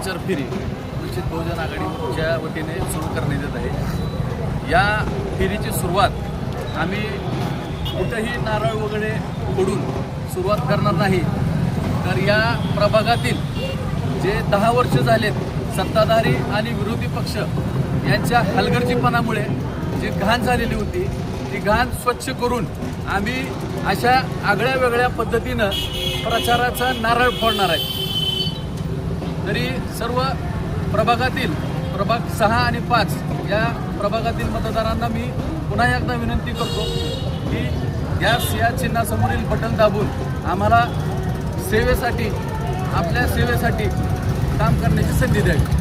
फेरी वंचित बहुजन आघाडीच्या वतीने सुरू करण्यात येत आहे. या फेरीची सुरुवात आम्ही कुठंही नारळ वगैरे फोडून सुरुवात करणार नाही. तर या प्रभागातील जे दहा वर्ष झालेत सत्ताधारी आणि विरोधी पक्ष यांच्या हलगर्जीपणामुळे जी घाण झालेली होती ती घाण स्वच्छ करून आम्ही अशा आगळ्या वेगळ्या पद्धतीनं प्रचाराचा नारळ फोडणार आहे. तरी सर्व प्रभागातील प्रभाग सहा आणि पाच या प्रभागातील मतदारांना मी पुन्हा एकदा विनंती करतो की गॅस या चिन्हासमोरील बटन दाबून आम्हाला सेवेसाठी आपल्या सेवेसाठी काम करण्याची संधी द्यावी.